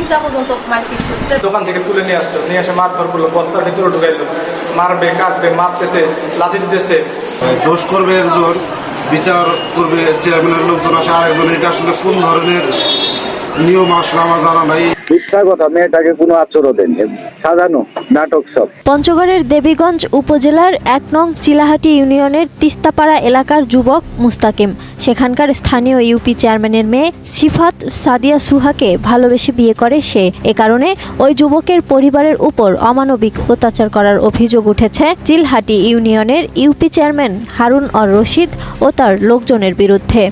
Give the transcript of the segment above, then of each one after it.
তিনটা পর্যন্ত মারপিট করছে দোকান থেকে তুলে নিয়ে আসলো। নিয়ে এসে মারধর করল, বস্তার ভিতরে ঢুকাইলো। মারবে, কাটবে, মারতেছে, লাথি দিতেছে। দোষ করবে একজন, বিচার করবে চেয়ারম্যানের লোকজন আসে, আরেকজন, এটা আসলে কোন ধরনের নিয়ম আসলে জানা নাই। মিথ্যা কথা মেয়েটাকে কোনো আচরণ সাজানো নাটক সব। পঞ্চগড়ের দেবীগঞ্জ উপজেলার এক নং চিলাহাটি ইউনিয়নের তিস্তাপাড়া এলাকার যুবক মুস্তাকিম। সেখানকার স্থানীয় ইউপি চেয়ারম্যানের মেয়ে সিফাত সাদিয়া সুহাকে ভালোবেসে বিয়ে করে সে। এ কারণে ওই যুবকের পরিবারের উপর অমানবিক অত্যাচার করার অভিযোগ উঠেছে চিলহাটি ইউনিয়নের ইউপি চেয়ারম্যান হারুন অর রশিদ ও তার লোকজনের বিরুদ্ধে।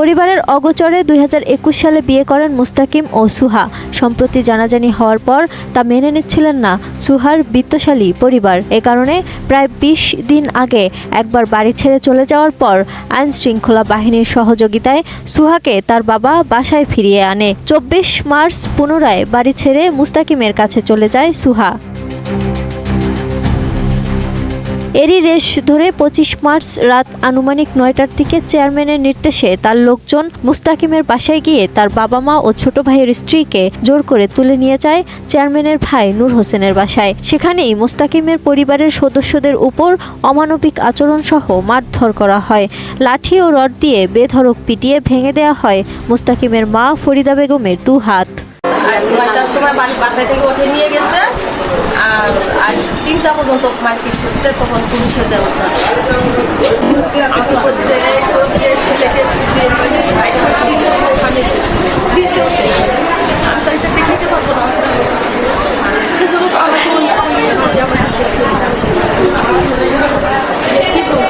পরিবারের অগোচরে দুই হাজার একুশ সালে বিয়ে করেন মুস্তাকিম ও সুহা। সম্প্রতি জানাজানি হওয়ার পর তা মেনে নিচ্ছিলেন না সুহার বিত্তশালী পরিবার। এ কারণে প্রায় বিশ দিন আগে একবার বাড়ি ছেড়ে চলে যাওয়ার পর আইন শৃঙ্খলা বাহিনীর সহযোগিতায় সুহাকে তার বাবা বাসায় ফিরিয়ে আনে। চব্বিশ মার্চ পুনরায় বাড়ি ছেড়ে মুস্তাকিমের কাছে চলে যায় সুহা। এরই রেশ ধরে পঁচিশ মার্চ রাত আনুমানিক নয়টার দিকে চেয়ারম্যানের নির্দেশে তার লোকজন মুস্তাকিমের বাসায় গিয়ে তার বাবা মা ও ছোট ভাইয়ের স্ত্রীকে জোর করে তুলে নিয়ে যায় চেয়ারম্যানের ভাই নূর হোসেনের বাসায়। সেখানেই মুস্তাকিমের পরিবারের সদস্যদের উপর অমানবিক আচরণ সহ মারধর করা হয়। লাঠি ও রড দিয়ে বেধড়ক পিটিয়ে ভেঙে দেওয়া হয় মুস্তাকিমের মা ফরিদা বেগমের দু হাত। নয়টার সময় বাসায় থেকে উঠে নিয়ে গেছে। আর তিনটা পর্যন্ত মারপিট করছে তখন পুলিশে দেওয়া। আমি তো এটা দেখাতে পারব না সেজন্য তো ওই আমাকে শেষ করে কি করব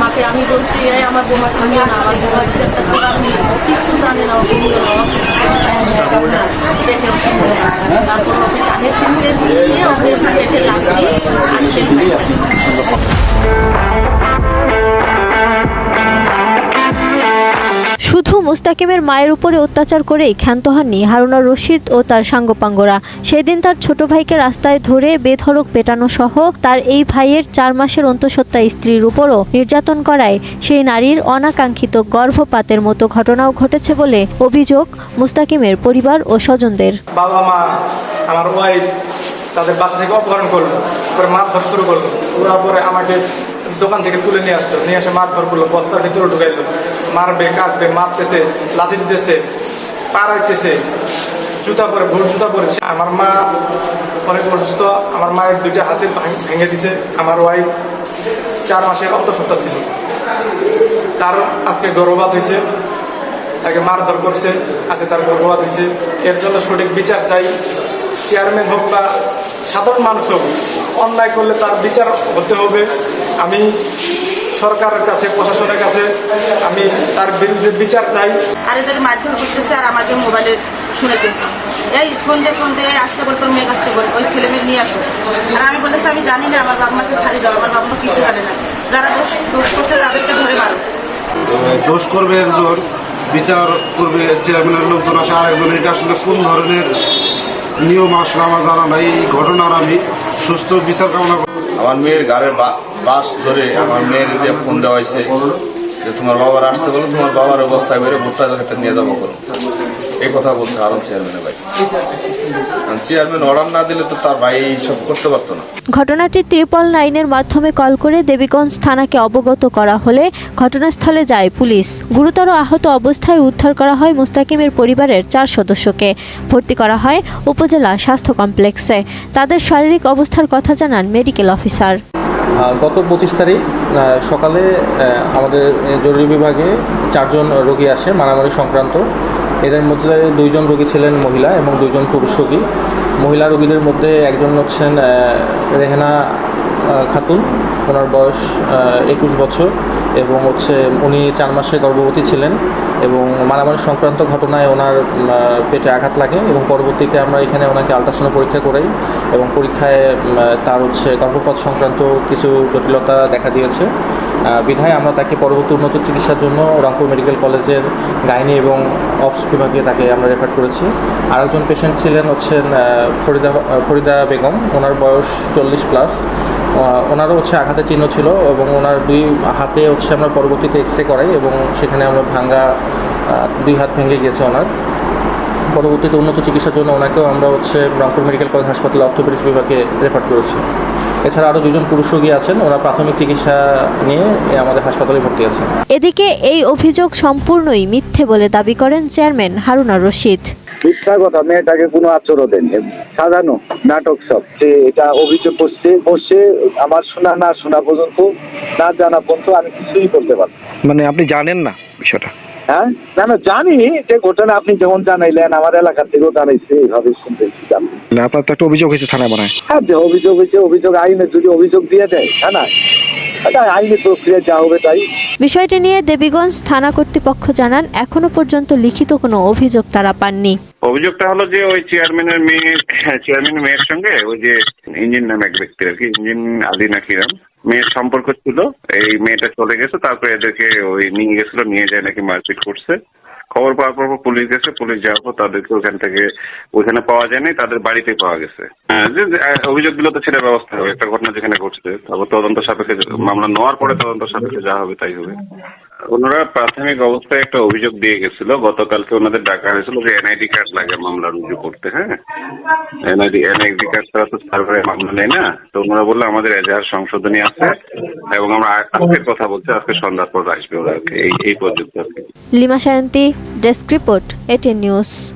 মাকে আমি বলছি এই আমার বোমাকে নিয়ে না আমার বোমা তো আপনি কিছু জানে না ও বমি অসুস্থ দেখে তারপর সিস্টেম দিয়ে ওকে পেটে লাগি আর শুধু মুস্তাকিমের মায়ের উপরে অত্যাচার করেই ক্ষান্ত হননি হারুনা রশিদ ও তার সাঙ্গপাঙ্গরা। সেদিন তার ছোট ভাইকে রাস্তায় ধরে বেধড়ক পেটানো সহ তার এই ভাইয়ের চার মাসের অন্তঃসত্ত্বা স্ত্রীর উপরও নির্যাতন করায় সেই নারীর অনাকাঙ্ক্ষিত গর্ভপাতের মতো ঘটনাও ঘটেছে বলে অভিযোগ মুস্তাকিমের পরিবার ও স্বজনদের। আমার ওয়াইফ তাদের বাসা থেকে অপহরণ করল মারধর শুরু করল। ওরা পরে আমাকে দোকান থেকে তুলে নিয়ে আসলো। নিয়ে এসে মারধর করল, বস্তার ভিতরে ঢুকাইলো। মারবে, কাটবে, মারতেছে, লাথি দিতেছে, পাড়াইতেছে, জুতা পরে, ভুল জুতা পরেছে আমার মা অনেক অসুস্থ, আমার মায়ের দুইটা হাতে ভাঙ- ভেঙে দিছে। আমার ওয়াইফ চার মাসের অন্তঃসত্ত্বা ছিল। তার আজকে গর্ভপাত হয়েছে, তাকে মারধর করছে, আজকে তার গর্ভপাত হয়েছে। এর জন্য সঠিক বিচার চাই। চেয়ারম্যান হোক বা সাধারণ মানুষ হোক, অন্যায় করলে তার বিচার হতে হবে। আমি সরকারের কাছে প্রশাসনের কাছে আমি তার বিরুদ্ধে বিচার চাই। আর এদের মারধর করতেছে আর আমাকে মোবাইলে শুনেতেছে। এই ফোন দিয়ে ফোন দিয়ে আসতে বলে তোর মেয়ে আসতে বলে ওই ছেলে মেয়ে নিয়ে আসো। আর আমি বলেছি আমি জানি না আমার বাবা মাকে ছাড়ি দাও আমার বাবা মা কিছু জানে না। যারা দোষ দোষ করছে তাদেরকে ধরে মারো। দোষ করবে একজন বিচার করবে চেয়ারম্যানের লোকজন আসে আরেকজন। এটা আসলে কোন ধরনের নিয়ম আসলে আমার জানা নাই। এই ঘটনার আমি সুস্থ বিচার কামনা করি। আমার মেয়ের গাড়ির বা- বাস ধরে আমার মেয়ের দিয়ে ফোন দেওয়া হয়েছে যে তোমার বাবার আসতে বলো, তোমার বাবার অবস্থা করে ভুট্টা নিয়ে যাব করো এই কথা বলছে আরন চেয়ারম্যানের ভাই। চেয়ারম্যান অর্ডার না দিলে তো তার ভাই সব করতে পারতো না। ঘটনাটি ত্রিপল নাইনের মাধ্যমে কল করে দেবীগঞ্জ থানাকে অবগত করা হলে ঘটনাস্থলে যায় পুলিশ। গুরুতর আহত অবস্থায় উদ্ধার করা হয় মুস্তাকিমের পরিবারের চার সদস্যকে। ভর্তি করা হয় উপজেলা স্বাস্থ্য কমপ্লেক্সে। তাদের শারীরিক অবস্থার কথা জানান মেডিকেল অফিসার। গত পঁচিশ তারিখ সকালে আমাদের জরুরি বিভাগে চারজন রোগী আসে মারামারি সংক্রান্ত। এদের মধ্যে দুইজন রোগী ছিলেন মহিলা এবং দুইজন পুরুষ রোগী। মহিলা রোগীদের মধ্যে একজন হচ্ছেন রেহেনা খাতুন। ওনার বয়স একুশ বছর এবং হচ্ছে উনি চার মাসে গর্ভবতী ছিলেন এবং মারামারি সংক্রান্ত ঘটনায় ওনার পেটে আঘাত লাগে এবং পরবর্তীতে আমরা এখানে ওনাকে আলট্রাসাউন্ড পরীক্ষা করাই এবং পরীক্ষায় তার হচ্ছে গর্ভপাত সংক্রান্ত কিছু জটিলতা দেখা দিয়েছে। বিধায় আমরা তাকে পরবর্তী উন্নত চিকিৎসার জন্য রংপুর মেডিকেল কলেজের গাইনি এবং অপস বিভাগে তাকে আমরা রেফার করেছি। আরেকজন পেশেন্ট ছিলেন হচ্ছেন ফরিদা ফরিদা বেগম। ওনার বয়স চল্লিশ প্লাস ওনারও হচ্ছে আঘাতের চিহ্ন ছিল এবং ওনার দুই হাতে হচ্ছে আমরা পরবর্তীতে এক্স রে করাই এবং সেখানে আমরা ভাঙ্গা দুই হাত ভেঙে গেছে ওনার। পরবর্তীতে উন্নত চিকিৎসার জন্য ওনাকেও আমরা হচ্ছে রংপুর মেডিকেল কলেজ হাসপাতালে অর্থোপেডিক্স বিভাগে রেফার করেছি। এছাড়া আরও দুজন পুরুষ রোগী আছেন ওরা প্রাথমিক চিকিৎসা নিয়ে আমাদের হাসপাতালে ভর্তি আছেন। এদিকে এই অভিযোগ সম্পূর্ণই মিথ্যে বলে দাবি করেন চেয়ারম্যান হারুনা রশিদ। মিথ্যা কথা মেয়েটাকে কোনো আচরণ দেন সাজানো নাটক সব। যে এটা অভিযোগ করছে করছে আমার শোনা না শোনা পর্যন্ত না জানা পর্যন্ত আমি কিছুই করতে পারব মানে আপনি জানেন না বিষয়টা? হ্যাঁ? না না জানি। যে ঘটনা আপনি যেমন জানাইলেন আমার এলাকা থেকেও জানাইছে এইভাবে জানি। মানে আপনার তো একটা অভিযোগ হয়েছে থানায় মনে হয়। হ্যাঁ যে অভিযোগ হয়েছে অভিযোগ আইনে যদি অভিযোগ দিয়ে দেয় হ্যাঁ না এটা আইনি প্রক্রিয়া যা হবে তাই। বিষয়টি নিয়ে দেবীগঞ্জ থানা কর্তৃপক্ষ জানান এখনও পর্যন্ত লিখিত কোনো অভিযোগ তারা পাননি। অভিযোগটা হলো যে ওই চেয়ারম্যানের মেয়ে চেয়ারম্যানের মেয়ের সঙ্গে ওই যে ইঞ্জিন নামে এক ব্যক্তি আর কি ইঞ্জিন আলী নাকি নাম মেয়ের সম্পর্ক ছিল এই মেয়েটা চলে গেছে তারপরে এদেরকে ওই নিয়ে গেছিল নিয়ে যায় নাকি মারপিট করছে। খবর পাওয়ার পর পুলিশ গেছে পুলিশ যাওয়ার পর তাদেরকে ওখান থেকে ওইখানে পাওয়া যায়নি তাদের বাড়িতে পাওয়া গেছে। হ্যাঁ, যে, অভিযোগগুলো তো ছেড়ে ব্যবস্থা হবে একটা ঘটনা যেখানে ঘটছে। তারপর তদন্ত সাপেক্ষে মামলা নেওয়ার পরে তদন্ত সাপেক্ষে যা হবে তাই হবে। ওনারা প্রাথমিক অবস্থায় একটা অভিযোগ দিয়ে গেছিল। গতকালকে ওনাদের ডাকা হয়েছিল যে এনআইডি কার্ড লাগে মামলা রুজু করতে হ্যাঁ? এনআইডি এনআইডি কার্ড ছাড়া তো সার্ভারে মামলা নেই না? তো ওনারা বলল, আমাদের এজাহার সংশোধনী আছে এবং আমরা আজকের কথা বলছি, আজকে সন্ধ্যার পর আসবে ওরা এই এই পর্যন্ত Lima Sayanti, desk report, ATN news.